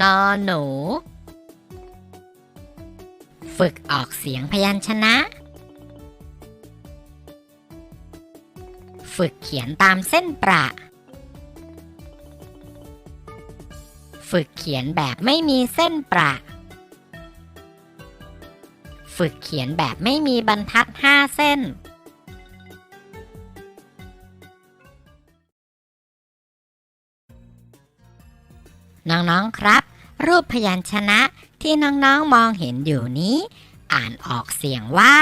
นอหนู ฝึกออกเสียงพยัญชนะ ฝึกเขียนตามเส้นประ ฝึกเขียนแบบไม่มีเส้นประ ฝึกเขียนแบบไม่มีบรรทัดห้าเส้น น้องๆครับ รูปพยัญชนะที่น้องๆมองเห็นอยู่นี้ อ่านออกเสียงว่า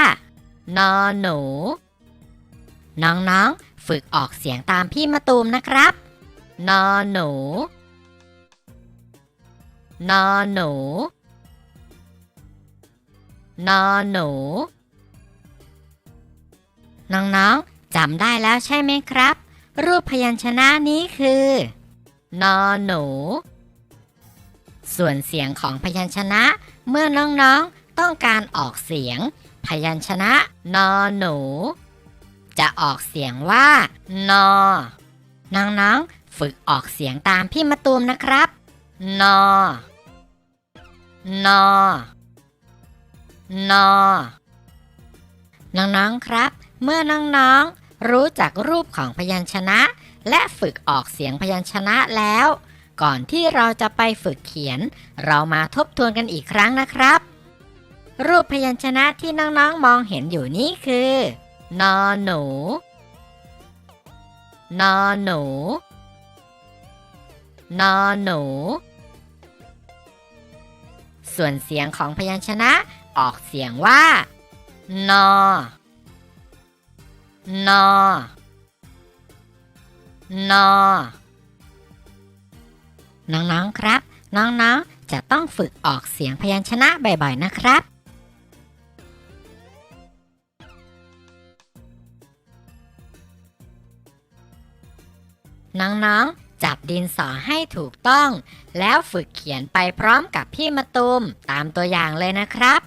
นอหนู น้องๆ ฝึกออกเสียงตามพี่มะตูมนะครับ นอหนู นอหนู นอหนู น้องๆจำได้แล้วใช่ไหมครับ รูปพยัญชนะนี้คือ นอหนู ส่วนเสียงของพยัญชนะ เมื่อน้องๆต้องการออกเสียง พยัญชนะ นอหนู จะออกเสียงว่า นอ น้องๆฝึกออกเสียงตามพี่มะตูมนะครับ นอ นอ นอ น้องๆครับ เมื่อน้องๆรู้จักรูปของพยัญชนะ และฝึกออกเสียงพยัญชนะแล้ว ก่อนที่เราจะไปฝึกเขียน เรามาทบทวนกันอีกครั้งนะครับ รูปพยัญชนะที่น้องๆมองเห็นอยู่นี้คือ นอหนู นอหนู นอหนู ส่วนเสียงของพยัญชนะออกเสียงว่า นอ นอ นอ น้องๆครับ น้องๆ จะต้องฝึกออกเสียงพยัญชนะบ่อยๆนะครับ น้องๆ จับดินสอให้ถูกต้อง แล้วฝึกเขียนไปพร้อมกับพี่มะตูมตามตัวอย่างเลยนะครับ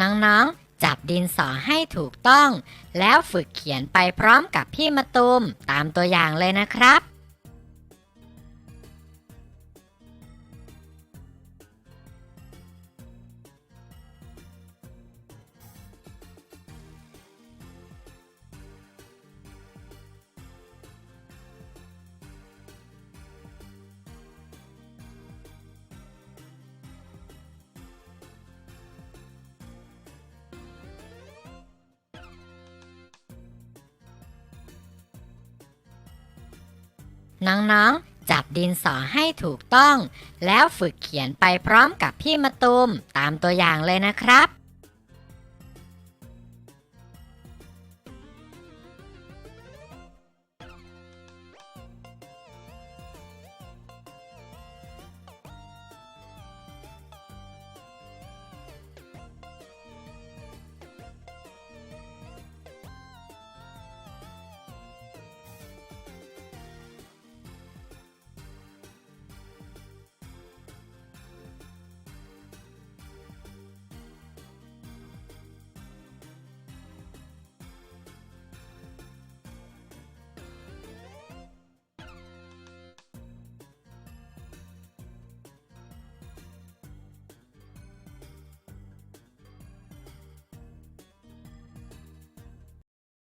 น้องๆ จับดินสอให้ถูกต้อง แล้วฝึกเขียนไปพร้อมกับพี่มะตูมตามตัวอย่างเลยนะครับ น้องๆ จับดินสอให้ถูกต้อง แล้วฝึกเขียนไปพร้อมกับพี่มะตูมตามตัวอย่างเลยนะครับ